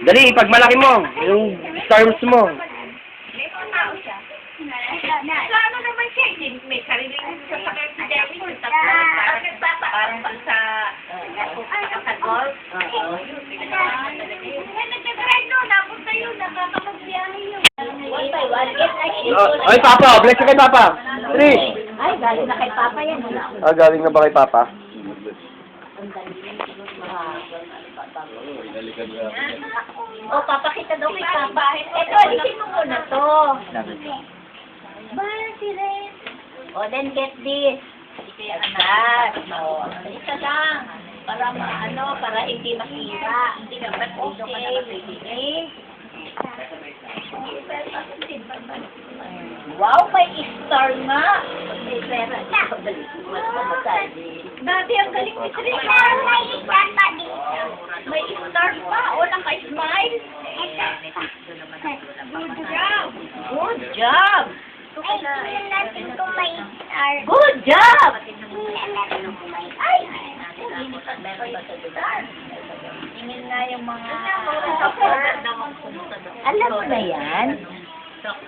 Dali, pag malaki mo. Yung Star Wars mo. So, ano naman siya? Hindi, may sarili sa tatlo, parang, parang pang sa, sa golf. Eh, Oh, ay, Papa, bless ka kay Papa. Dali. Ay, galing na kay Papa yan. Ah, galing na ba kay Papa? O, papakita daw kay Papa. Ito, alisin mo muna to. Bakit? O, then get this. Anak. O, isa lang. Para maano, para hindi masira. Hindi ka ba't okay? Wow, may star nga. May pera na. Dati ang galing ni Trisha. May star pa. O, naka-smile. Good job. Good job. Good job. Ay, meron ba sa star? Tingin nga yung mga Alam mo na yan?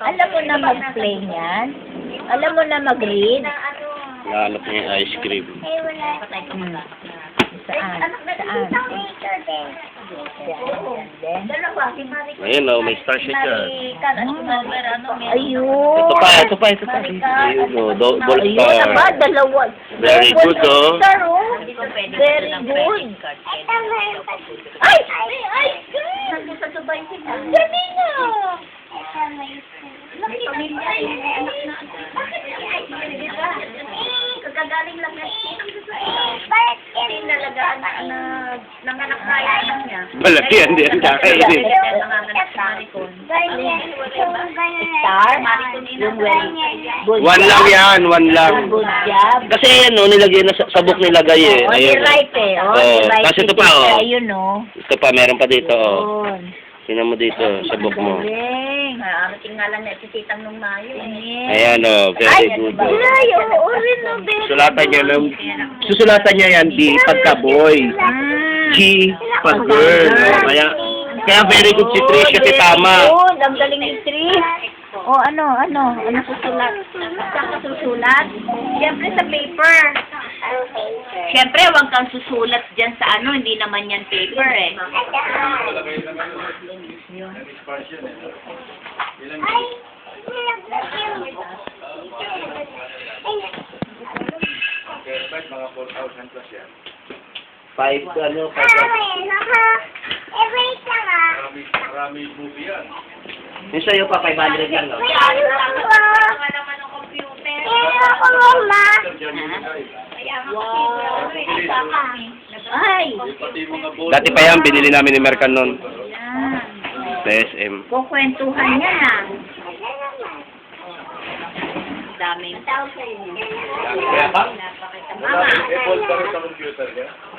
Alam mo na mag-play niyan? Alam mo na mag-read? Lalap niya yung ice cream. Hmm. Saan? Saan? Ayun, oh, may star siya dyan. Marikan, ano. Ayun. Ito pa, ito pa, ito pa. Ayun, oh, double Ayun na ba? star. Dalawa. Very good, oh. Star, oh. Hindi ko pwede Very ng good. credit card. Ay! Ay! Ay! Nandun sa Dubai sila. Dali na! Laki pamilya eh. May anak na. Bakit si Ice Di ba? Kagagaling lang na. Pinalagaan na na nanganak na anak niya. Malaki yan, di yan kakainin. Nanganganak si Maricon. Star? One lang yan, one lang. Good job. Kasi yan, oh, nilagay na sa, sa book nilagay eh. Oh, Ayun. right eh. Oh, Oh, right. tapos ito pa, oh. Ayun, oh. Ito pa, meron pa dito, oh. Yun. Tingnan mo dito, sa book mo. Galing. Nakarating nga lang na si Titang nung Mayo. eh. Ayan, oh, very good. oh. Ay, oo rin, oh. Very Susulatan niya lang. Susulatan niya yan, di pagka-boy. Mm. G, pag-girl. oh. Kaya, kaya very good si Trish kasi tama. Good. Ang galing ni Trish. O ano, ano, ano susulat? Saan ka susulat? Siyempre sa paper. Siyempre, huwag kang susulat dyan sa ano, hindi naman yan paper eh. Five, ano, five. Yung sa'yo pa, 500 lang, no? Nga naman ng computer. Ay! Dati pa yan, binili namin ni Mercan nun. Yan. Sa SM. Kukwentuhan niya na. Daming. Mama.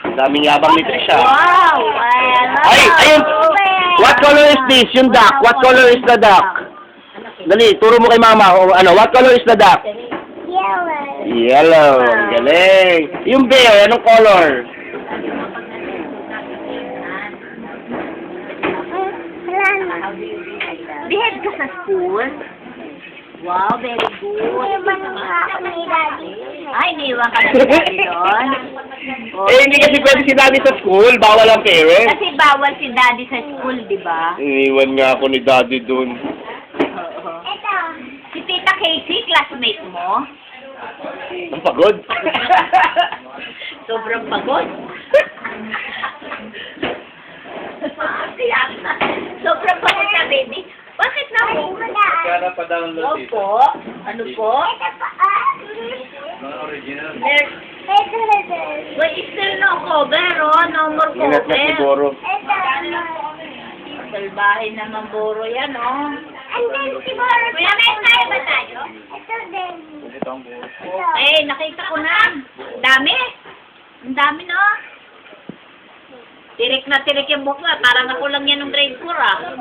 Ang daming yabang ni Trish, ah. Wow! Ay, Ay, ayun! What color is this? Yung duck. What color is the duck? Dali, turo mo kay mama. O, ano, what color is the duck? Yellow. Galing. Yung bear, anong color? Behave ka sa school? Wow, very good. Ay, niwan ka na doon. Oh, Eh, hindi kasi pwede si daddy sa school. Bawal ang parents. Kasi bawal si Daddy sa school, di ba? Iniwan nga ako ni daddy dun. Si Tita Casey, classmate mo? Ang pagod. Sobrang pagod. Sobrang pagod na, baby. Bakit na po? Kaya. Opo. Ano po? Mga original. There, wait, still no cover, oh. No more Ingat na si cover. Boro. Salbahe naman buro yan, oh. Kuya, may tayo ba tayo? Ito ang buo. Eh, nakita ko na. Dami. Ang dami, no? Tirik na tirik yung buhok na. Parang ako lang yan ng grade 4, ah.